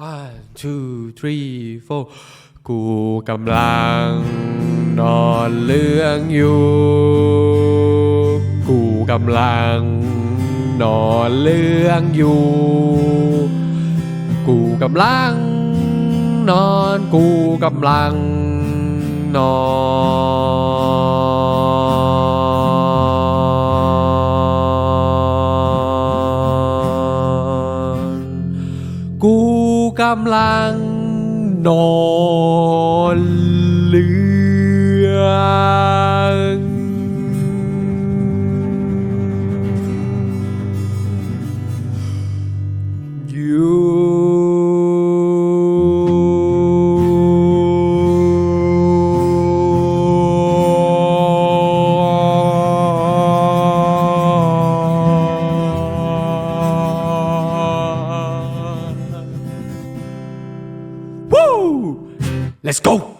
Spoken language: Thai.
one two three four กูกำลังนอนเรื่องอยู่ กูกำลังนอนเรื่องอยู่ กูกำลังนอนกูกำลังนอนกู กำลังนอนเรื่องอยู่ let's go